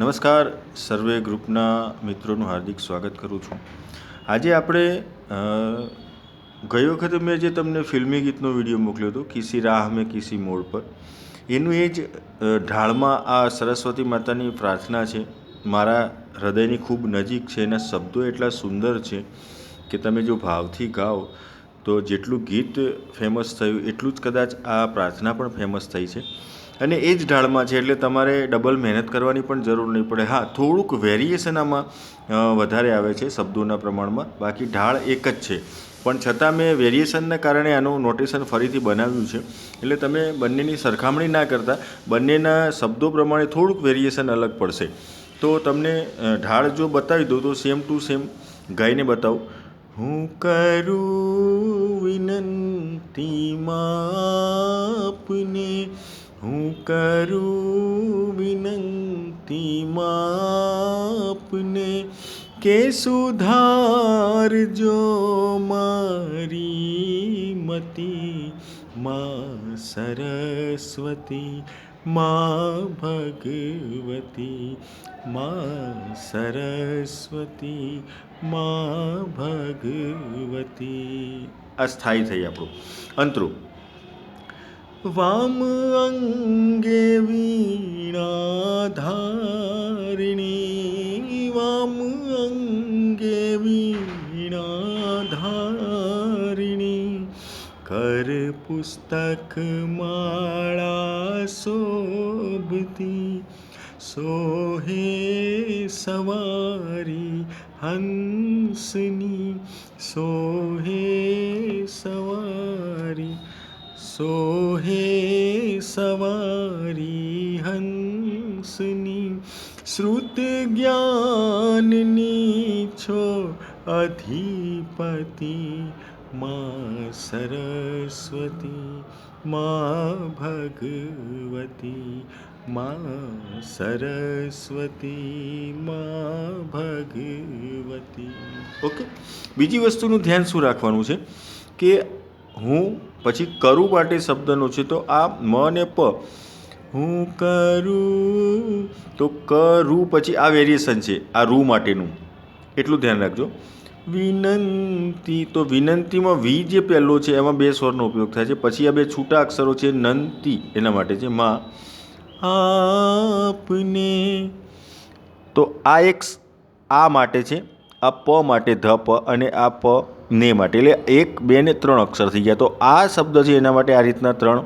નમસ્કાર. સર્વે ગ્રુપના મિત્રોનું હાર્દિક સ્વાગત કરું છું. આજે આપણે ગઈ વખતે મેં જે તમને ફિલ્મી ગીતનો વીડિયો મોકલ્યો હતો, કિસી રાહ મેં કિસી મોડ પર. એનું એ જ ઢાળમાં આ સરસ્વતી માતાની પ્રાર્થના છે. મારા હૃદયની ખૂબ નજીક છે, એના શબ્દો એટલા સુંદર છે કે તમે જો ભાવથી ગાઓ, તો જેટલું ગીત ફેમસ થયું, એટલું જ કદાચ આ પ્રાર્થના પણ ફેમસ થઈ છે. અને એ જ ઢાળમાં છે એટલે તમારે ડબલ મહેનત કરવાની પણ જરૂર નહીં પડે. હા, થોડુંક વેરિએશન આમાં વધારે આવે છે શબ્દોના પ્રમાણમાં. બાકી ઢાળ એક જ છે. પણ છતાં મેં વેરિએશનના કારણે આનું નોટેશન ફરીથી બનાવ્યું છે. એટલે તમે બંનેની સરખામણી ના કરતા બંનેના શબ્દો પ્રમાણે થોડુંક વેરિએશન અલગ પડશે. તો તમને ઢાળ જો બતાવી દઉં તો સેમ ટુ સેમ ગાઈને બતાવું. હું કરું વિનંતી માપને હું કરું વિનંતી માપને કે સુધારજો મારી મતી. માં સરસ્વતી, માં ભગવતી, માં સરસ્વતી, માં ભગવતી. અસ્થાયી થઈ આપણું. અંતરું. વામ અંગે વીણા ધારિણી વામ અંગે વીણા ધારિણી કર પુસ્તક માળા શોભતી સોહે સવારી હંસની સોહે સોહે સવારી હંસની શ્રુત જ્ઞાનની છો અધિપતિ માં સરસ્વતી માં ભગવતી માં સરસ્વતી માં ભગવતી ઓકે બીજી વસ્તુનું ધ્યાન શું રાખવાનું છે? કે હું પછી કરું માટે શબ્દનો છે તો આ મ ને પ. હું કરું. તો કરું પછી આ વેરિએશન છે, આ રૂ માટેનું. એટલું ધ્યાન રાખજો. વિનંતી. તો વિનંતીમાં વી જે પહેલો છે, એમાં બે સ્વરનો ઉપયોગ થાય છે. પછી આ બે છૂટા અક્ષરો છે, નંતી, એના માટે છે, માં. આપને. તો આ એક આ માટે છે આ પ માટે ધ પ અને આ પ ને માટે. એટલે એક, બે ને ત્રણ અક્ષર થઈ ગયા. તો આ શબ્દ છે એના માટે આ રીતના ત્રણ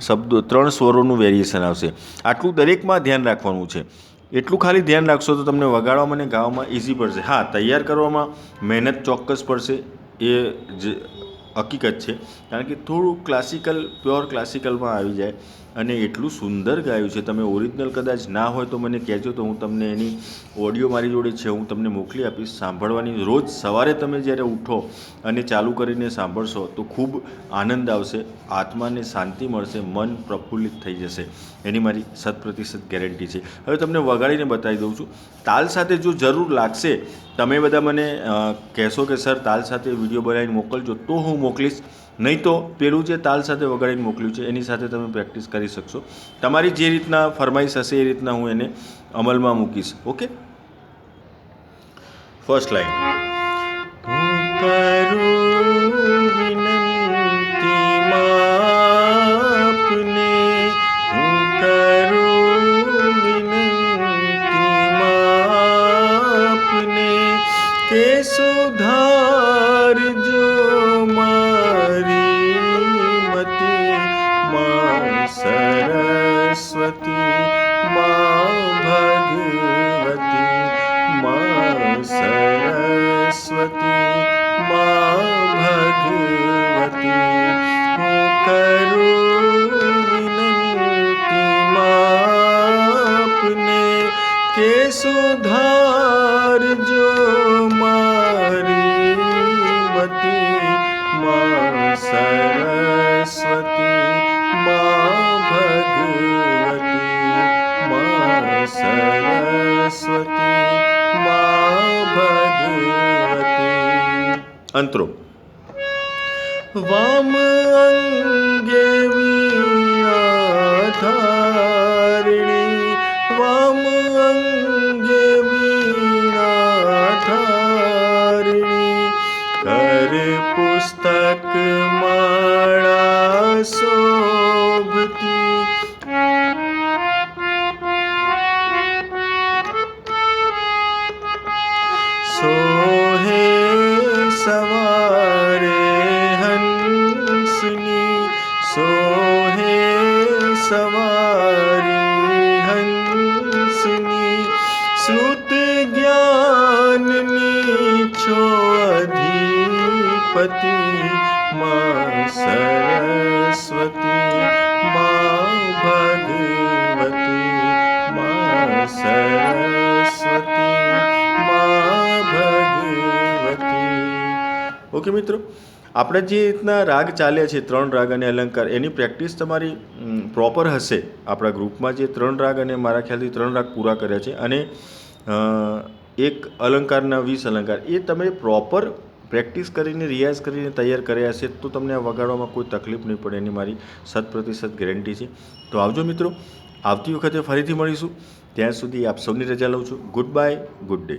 શબ્દો, ત્રણ સ્વરોનું વેરિએશન આવશે. આટલું દરેકમાં ધ્યાન રાખવાનું છે. એટલું ખાલી ધ્યાન રાખશો તો તમને વગાડવામાં અને ગાવામાં ઇઝી પડશે. હા, તૈયાર કરવામાં મહેનત ચોક્કસ પડશે. એ જ હકીકત છે. કારણ કે થોડું ક્લાસિકલ પ્યોર ક્લાસિકલમાં આવી જાય. અને એટલું સુંદર ગાયું છે. તમે ઓરિજિનલ કદાચ ના હોય તો મને કહેજો તો હું તમને એની ઓડિયો મારી જોડે છે, હું તમને મોકલી આપીશ. સાંભળવાની રોજ સવારે તમે જ્યારે ઉઠો અને ચાલુ કરીને સાંભળશો તો ખૂબ આનંદ આવશે, આત્માને શાંતિ મળશે, મન પ્રફુલ્લિત થઈ જશે. એની મારી શત પ્રતિશત ગેરંટી છે. હવે તમને વગાડીને બતાવી દઉં છું. તાલ સાથે જો જરૂર લાગશે, તમે બધા મને કહેશો કે, સર, તાલ સાથે વીડિયો બનાવીને મોકલજો, તો હું મોકલીશ. નહીં તો પેલું જે તાલ સાથે વગાડીને મોકલ્યું છે, એની સાથે તમે પ્રેક્ટિસ કરી શકશો. તમારી જે રીતના ફરમાઈશ હશે એ રીતના હું એને અમલમાં મૂકીશ ઓકે ફર્સ્ટ લાઈન સુધારજો મારી મતી મા સરસ્વતી મા ભગવતી મા સરસ્વતી મા ભગવતી. અંતરો. વામ અંગે પુસ્તક માળા શોભતી સોહે સવારે ઓકે મિત્રો, આપણે જે રીતના રાગ ચાલ્યા છે, ત્રણ રાગ અને અલંકાર, એની પ્રેક્ટિસ તમારી પ્રોપર હશે. આપણા ગ્રુપમાં જે ત્રણ રાગ અને મારા ખ્યાલથી ત્રણ રાગ પૂરા કર્યા છે અને એક અલંકારના વીસ અલંકાર. એ તમે પ્રોપર પ્રેક્ટિસ કરીને, રિયાઝ કરીને તૈયાર કર્યા હશે તો તમને આ વગાડવામાં કોઈ તકલીફ નહીં પડે, એની મારી શત પ્રતિશત ગેરંટી છે. તો આવજો મિત્રો, આવતી વખતે ફરીથી મળીશું. ત્યાં સુધી આપ સૌની રજા લઉં છું. Good bye good day